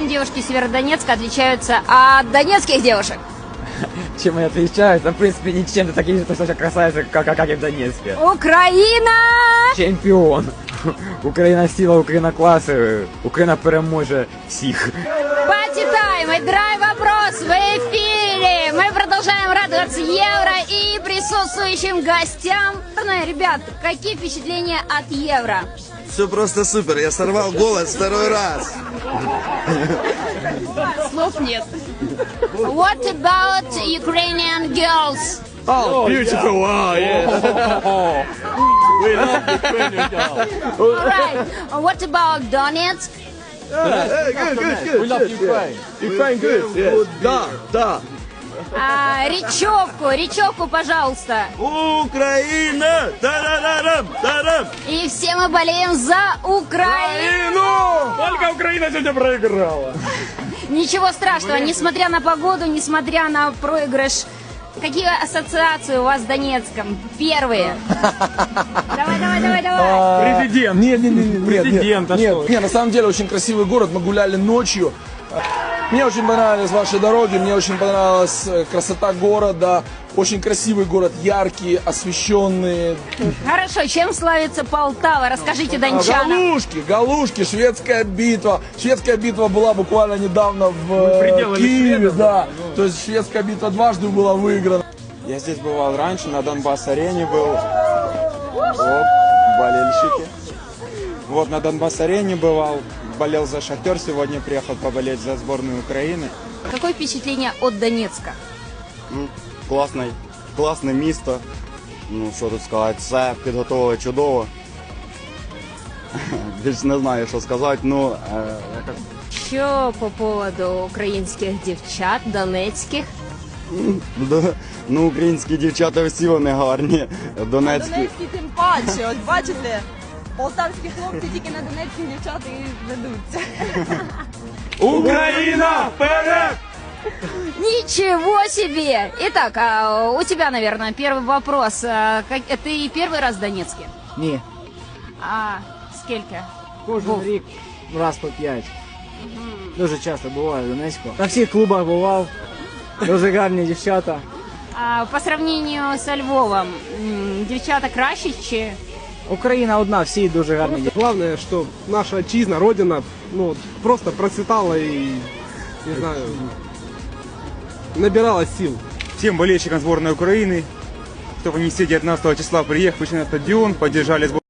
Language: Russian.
Чем девушки Северодонецка отличаются от донецких девушек? Чем они отличаются? В принципе, ничем. Ты такие же точно красавицы, как, как и в Донецке. Україна! Чемпіон. Україна сила, Україна класи. Україна переможе всіх. Пати тайм и драй вопрос в эфире. Мы продолжаем радоваться Евро и присутствующим гостям. Ну, Ребят, какие впечатления от Евро? Все просто супер. Я сорвал голос второй раз. Слов нет. What about Ukrainian girls? Oh, beautiful! Wow, yeah. we love Ukrainian girls. Alright. What about Donetsk? Hey, good, good, good. We love Ukraine. Ukraine good. Yeah. Да, да. А, речевку, речевку, пожалуйста. Украина! Тарарарам, тарам! И все мы болеем за Украину. Только Украина сегодня проиграла. Ничего страшного, несмотря на погоду, несмотря на проигрыш. Какие ассоциации у вас с Донецком? Первые. Давай, давай, давай, давай. Президент. Нет, нет, нет, Президент, а что? нет, на самом деле очень красивый город, мы гуляли ночью. Мне очень понравились ваши дороги, мне очень понравилась э, красота города, очень красивый город, яркий, освещенный. Хорошо, чем славится Полтава? Расскажите дончанам. Галушки, галушки, шведская битва. Шведская битва была буквально недавно в э, Киеве, шведов, да. То есть шведская битва дважды была выиграна. Я здесь бывал раньше, на Донбасс-арене был. Вот на Донбасс-арене бывал, болел за Шахтер, сегодня приехал поболеть за сборную Украины. Какое впечатление от Донецка? Ну, класне, класне місто. Ну, що тут сказати, все підготовили чудово. Більш не знаю, що сказати, ну, е, якось Що по поводу українських дівчат, донецьких? Ну, Ну, українські дівчата всі вони гарні. Донецькі. Донецькі тим паче, от бачите, полтавські хлопці тільки на донецьких дівчат і ведуться. Украина вперед! Ничего себе! Итак, а у тебя, наверное, первый вопрос. А, как- Ты первый раз в Донецке? Ні. А скільки? Кожен рік раз по п'ять. Дуже часто буваю в Донецьку. На всіх клубах бував. Дуже гарні дівчата. А по сравнению со Львовом, м, дівчата краще чи? Україна одна, всі дуже гарні. Главное, что наша отчизна, родина, ну, просто процветала и, не знаю, набирала сил. всем болельщикам сборной Украины, чтобы они все 19 числа приехали на стадион, поддержали сборную.